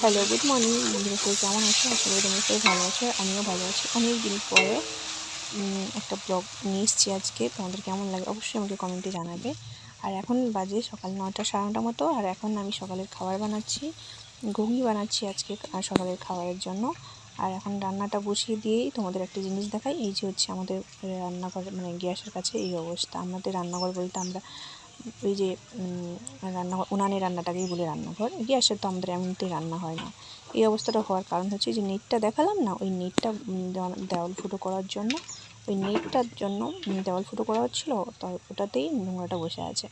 Hello good morning বন্ধুরা সবাই কেমন আছো? আশা করি তোমরা সবাই ভালো আছো, আমিও ভালো আছি। অনেক দিন পরে একটা ব্লগ নিয়ে এসেছি আজকে। তোমাদের কেমন লাগে অবশ্যই আমাকে কমেন্টে জানাবে। আর এখন বাজে সকাল নটা সাড়ে নটা মতো। আর এখন আমি সকালের খাবার বানাচ্ছি। ঘুগনি বানাচ্ছি আজকে সকালের খাবারের জন্য। আর এখন রান্নাটা বসিয়ে দিয়েই তোমাদের একটা জিনিস দেখাই। এই যে হচ্ছে আমাদের রান্নাঘর মানে গ্যাসের কাছে এই অবস্থা। আমাদের রান্নাঘর বলতে আমরা ওই যে উম, রান্নাঘর উনানে রান্নাটাকেই বলে রান্নাঘর। গ্যাসের তো আমাদের এমনিতেই রান্না হয় না। এই অবস্থাটা হওয়ার কারণ হচ্ছে যে নেটটা দেখালাম না ওই নেটটা দেওয়া- দেওয়াল ফুটো করার জন্য ওই নেটটার জন্য দেওয়াল ফুটো করা হচ্ছিল তো ওটাতেই নোংরাটা বসে আছে।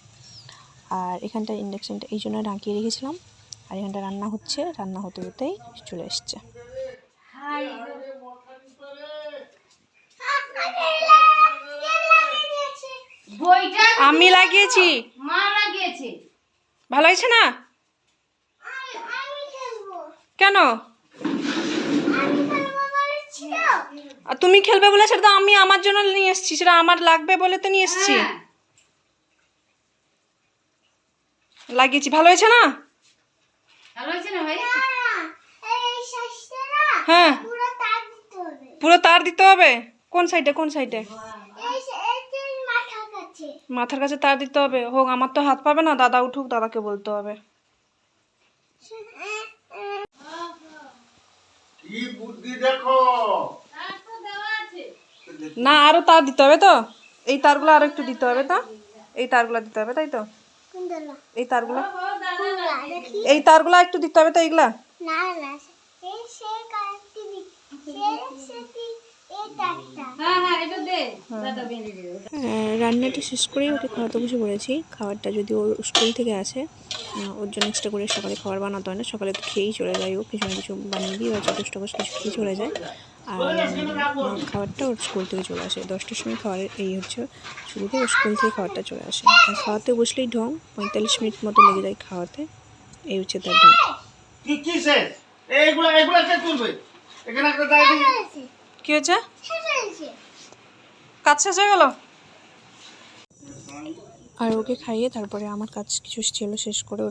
আর এখানটা ইন্ডাকশানটা এই জন্য ঢাকিয়ে রেখেছিলাম। আর এখানটা রান্না হচ্ছে রান্না হতে হতেই চলে এসছে। আমি লাগিয়েছি। মা লাগিয়েছে। ভালো হয়েছে না? কেন? আর তুমি খেলবে বলে সেটা তো আমি আমার জন্য নিয়ে এসেছি সেটা আমার লাগবে বলে তো নিয়ে এসেছি। হ্যাঁ। লাগিয়েছি। ভালো হয়েছে না? ভালো হয়েছে না ভাই? হ্যাঁ পুরো তার দিতে হবে। কোন সাইডে কোন সাইডে মাথার কাছে তার দিতে হবে। হোক আমার তো হাত পাবে না দাদা উঠুক দাদাকে বলতে হবে। কি বুদ্ধি দেখো? তার তো দেওয়া আছে না আরও তার দিতে হবে তো। এই তারগুলো আরও একটু দিতে হবে তো। এই তারগুলো দিতে হবে তাই তো? এই তারগুলো। না এই তারগুলো একটু দিতে হবে তো এইগুলা? বেঁধে দে রান্নাটা শেষ করেই ওকে খাওয়াতে বসে পড়েছি। খাবারটা যদি ওর স্কুল থেকে আসে ওর জন্য এক্সট্রা করে সকালে খাবার বানাতে হয় না সকালে তো খেয়েই চলে যায় ও। কিছু না কিছু বানিয়ে দিই বা টকস কিছু খেয়ে চলে যায়। আর খাবারটা ওর স্কুল থেকে চলে আসে। দশটার সময় খাবারের এই হচ্ছে শুরুতে ওর স্কুল থেকে খাবারটা চলে আসে। আর খাওয়াতে বসলেই ঢং পঁয়তাল্লিশ মিনিট মতো লেগে যায় খাওয়াতে। এই হচ্ছে তার ঢং। কি কি শেষ এইগুলা এইগুলা কে তুলবে? এখানে একটা দাঁড়িয়ে কি হয়েছে? কাজ শেষ হয়ে গেল? আর ওকে খাইয়ে তারপরে আমার কাজ কিছু ছিল শেষ করে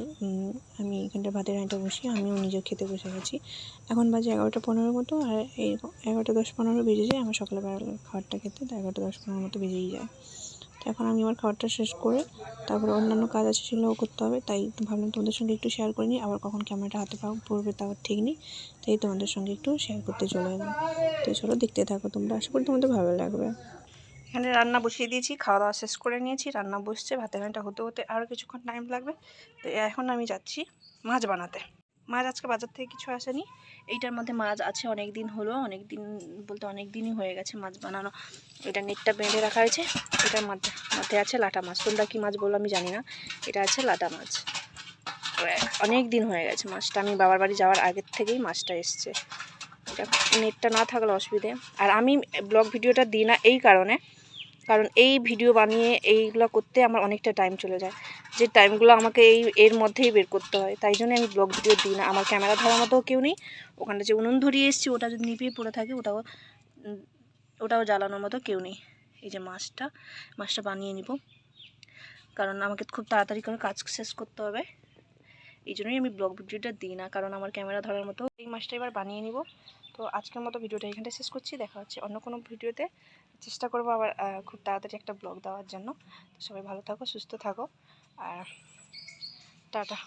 আমি এখানটা ভাতের আইটা বসি আমিও নিজে খেতে বসে গেছি। এখন বাজে এগারোটা পনেরো মতো আর এই এগারোটা দশ পনেরো বেজে যায়। আমার সকালবেলা খাবারটা খেতে তো এগারোটা দশ পনেরো মতো বেজেই যায়। এখন আমি আমার খাবারটা শেষ করে তারপরে অন্যান্য কাজ আছে সেগুলোও করতে হবে, তাই ভাবলাম তোমাদের সঙ্গে একটু শেয়ার করে নিই। আবার কখন ক্যামেরাটা হাতে পাবো, পড়বে তাও ঠিক নেই, তাই তোমাদের সঙ্গে একটু শেয়ার করতে চলে এলাম। তো চলো দেখতে থাকো তোমরা, আশা করি তোমাদের ভালো লাগবে। এখানে রান্না বসিয়ে দিয়েছি, খাওয়া দাওয়া শেষ করে নিয়েছি, রান্না বসছে, ভাতের হাঁড়িটা হতে হতে আরও কিছুক্ষণ টাইম লাগবে। তো এখন আমি যাচ্ছি মাছ বানাতে। মাছ আজকে বাজার থেকে কিছু আসেনি। এইটার মধ্যে মাছ আছে অনেক দিন হলো অনেক দিন বলতে অনেক দিনই হয়ে গেছে মাছ বানানো। এটা নেটটা বেঁধে রাখা হয়েছে এটার মধ্যে মধ্যে আছে লাটা মাছ। তোমরা কী মাছ বলল আমি জানি না। এটা আছে লাটা মাছ। অনেক দিন হয়ে গেছে মাছটা। আমি বাবার বাড়ি যাওয়ার আগের থেকেই মাছটা এসছে। এটা নেটটা না থাকলে অসুবিধে। আর আমি ব্লগ ভিডিওটা দিই না এই কারণে। কারণ এই ভিডিও বানিয়ে এইগুলো করতে আমার অনেকটা টাইম চলে যায়। যে টাইমগুলো আমাকে এই, এর মধ্যেই বের করতে হয়। তাই জন্য আমি ব্লগ ভিডিও দিই না। আমার ক্যামেরা ধরার মতো কেউ নেই। ওখানে যে উনুন ধরিয়ে এসেছি, ওটা যদি নিপিয়ে পড়ে থাকে, ওটাও ওটাও জ্বালানোর মতো কেউ নেই। এই যে মাছটা মাছটা বানিয়ে নিব। কারণ আমাকে খুব তাড়াতাড়ি করে কাজ শেষ করতে হবে। এই জন্যই আমি ব্লগ ভিডিওটা দিই না। কারণ আমার ক্যামেরা ধরার মতো। এই মাছটা এবার বানিয়ে নিব। তো আজকের মতো ভিডিওটা এখানে শেষ করছি। দেখা হচ্ছে অন্য কোনো ভিডিওতে। চেষ্টা করব আবার খুব তাড়াতাড়ি একটা ব্লগ দেওয়ার জন্য। তো সবাই ভালো থাকো, সুস্থ থাকো। আর টাটা।